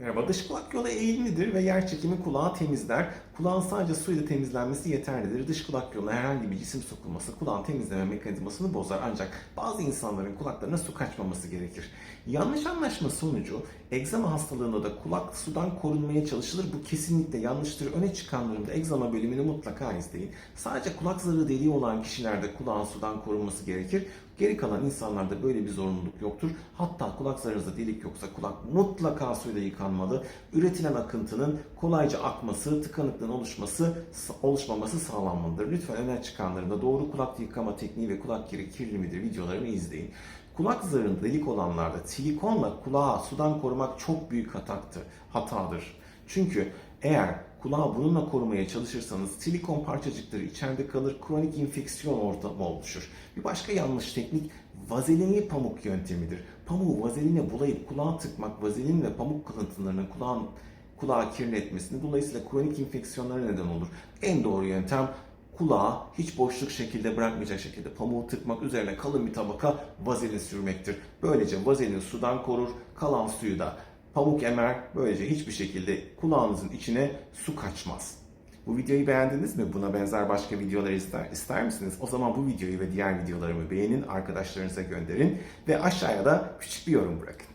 Merhaba, dış kulak yolu eğimlidir ve yer çekimi kulağı temizler. Kulağın sadece suyla temizlenmesi yeterlidir. Dış kulak yoluna herhangi bir cisim sokulması kulağın temizleme mekanizmasını bozar. Ancak bazı insanların kulaklarına su kaçmaması gerekir. Yanlış anlaşma sonucu egzama hastalığında da kulak sudan korunmaya çalışılır. Bu kesinlikle yanlıştır. Öne çıkanlarımda egzama bölümünü mutlaka izleyin. Sadece kulak zarı deliği olan kişilerde kulağın sudan korunması gerekir. Geri kalan insanlarda böyle bir zorunluluk yoktur. Hatta kulak zarınızda delik yoksa kulak mutlaka suyla yıkanmalı. Üretilen akıntının kolayca akması, tıkanıklığın oluşması, oluşmaması sağlanmalıdır. Lütfen öne çıkanlarında doğru kulak yıkama tekniği ve kulak kiri kirli midir videolarımı izleyin. Kulak zarında delik olanlarda silikonla kulağı sudan korumak çok büyük hataktır, hatadır. Çünkü eğer kulağı bununla korumaya çalışırsanız silikon parçacıkları içeride kalır, kronik infeksiyon ortamı oluşur. Bir başka yanlış teknik vazelinli pamuk yöntemidir. Pamuğu vazeline bulayıp kulağa tıkmak vazelin ve pamuk kılıntılarının kulağın kulağı kirletmesini dolayısıyla kronik infeksiyonlara neden olur. En doğru yöntem kulağı hiç boşluk şekilde bırakmayacak şekilde pamuğu tıkmak üzerine kalın bir tabaka vazelin sürmektir. Böylece vazelin sudan korur, kalan suyu da pamuk emer. Böylece hiçbir şekilde kulağınızın içine su kaçmaz. Bu videoyu beğendiniz mi? Buna benzer başka videolar ister, ister misiniz? O zaman bu videoyu ve diğer videolarımı beğenin, arkadaşlarınıza gönderin ve aşağıya da küçük bir yorum bırakın.